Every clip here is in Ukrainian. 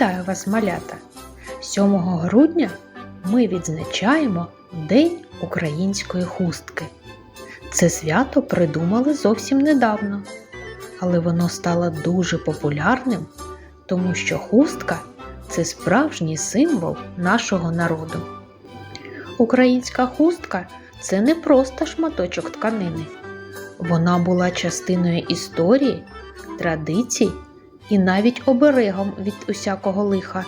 Вітаю вас, малята! 7 грудня ми відзначаємо День української хустки. Це свято придумали зовсім недавно, але воно стало дуже популярним, тому що хустка це справжній символ нашого народу. Українська хустка це не просто шматочок тканини. Вона була частиною історії, традицій і навіть оберегом від усякого лиха.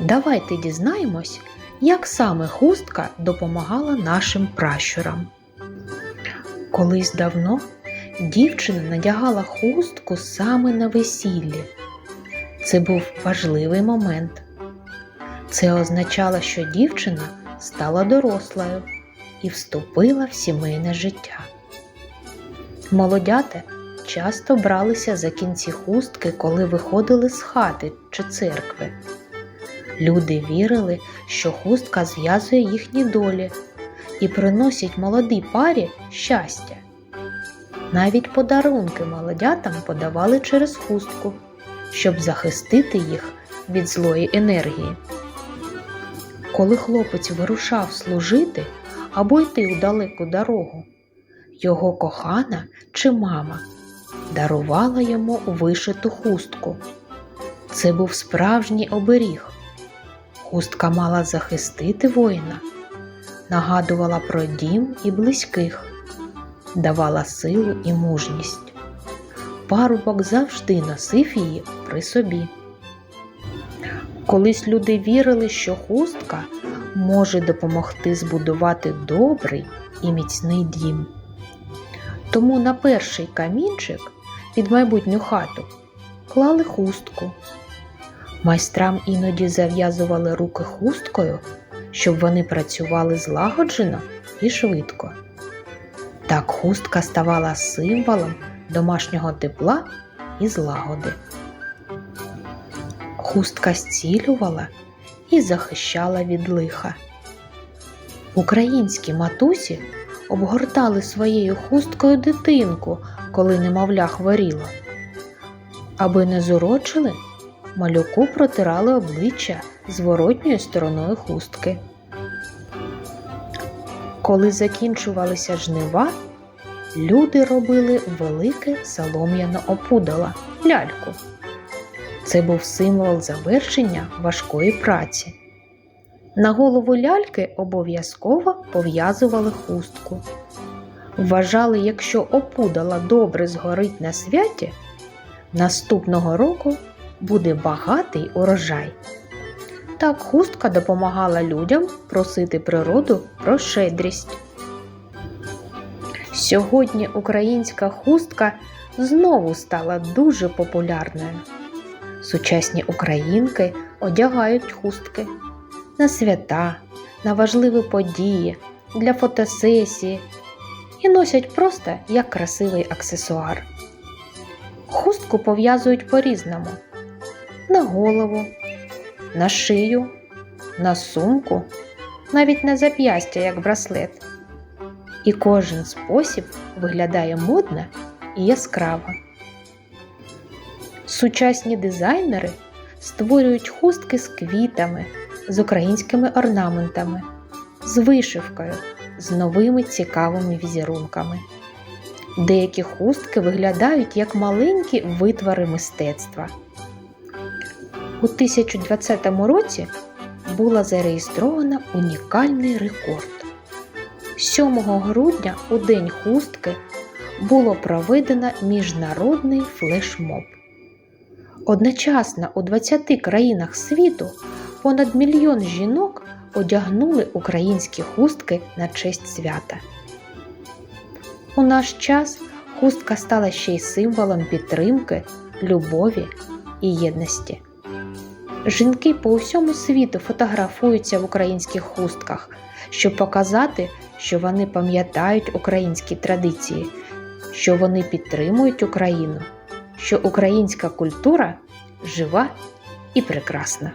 Давайте дізнаємось, як саме хустка допомагала нашим пращурам. Колись давно дівчина надягала хустку саме на весіллі. Це був важливий момент. Це означало, що дівчина стала дорослою і вступила в сімейне життя. Молодята часто бралися за кінці хустки, коли виходили з хати чи церкви. Люди вірили, що хустка зв'язує їхні долі і приносить молодій парі щастя. Навіть подарунки молодятам подавали через хустку, щоб захистити їх від злої енергії. Коли хлопець вирушав служити або йти у далеку дорогу, його кохана чи мама дарувала йому вишиту хустку. Це був справжній оберіг. Хустка мала захистити воїна, нагадувала про дім і близьких, давала силу і мужність. Парубок завжди носив її при собі. Колись люди вірили, що хустка може допомогти збудувати добрий і міцний дім. Тому на перший камінчик під майбутню хату клали хустку. Майстрам іноді зав'язували руки хусткою, щоб вони працювали злагоджено і швидко. Так хустка ставала символом домашнього тепла і злагоди. Хустка зцілювала і захищала від лиха. Українські матусі обгортали своєю хусткою дитинку, коли немовля хворіло. Аби не зурочили, малюку протирали обличчя зворотньою стороною хустки. Коли закінчувалися жнива, люди робили велике солом'яне опудало ляльку. Це був символ завершення важкої праці. На голову ляльки обов'язково пов'язували хустку. Вважали, якщо опудала добре згорить на святі, наступного року буде багатий урожай. Так хустка допомагала людям просити природу про щедрість. Сьогодні українська хустка знову стала дуже популярною. Сучасні українки одягають хустки на свята, на важливі події, для фотосесії і носять просто як красивий аксесуар. Хустку пов'язують по-різному: на голову, на шию, на сумку, навіть на зап'ястя як браслет. І кожен спосіб виглядає модно і яскраво. Сучасні дизайнери створюють хустки з квітами, з українськими орнаментами, з вишивкою, з новими цікавими візерунками. Деякі хустки виглядають як маленькі витвори мистецтва. У 1020 році була зареєстрована унікальний рекорд. 7 грудня у День хустки було проведено міжнародний флешмоб. Одночасно у 20 країнах світу понад мільйон жінок одягнули українські хустки на честь свята. У наш час хустка стала ще й символом підтримки, любові і єдності. Жінки по усьому світу фотографуються в українських хустках, щоб показати, що вони пам'ятають українські традиції, що вони підтримують Україну, що українська культура жива і прекрасна.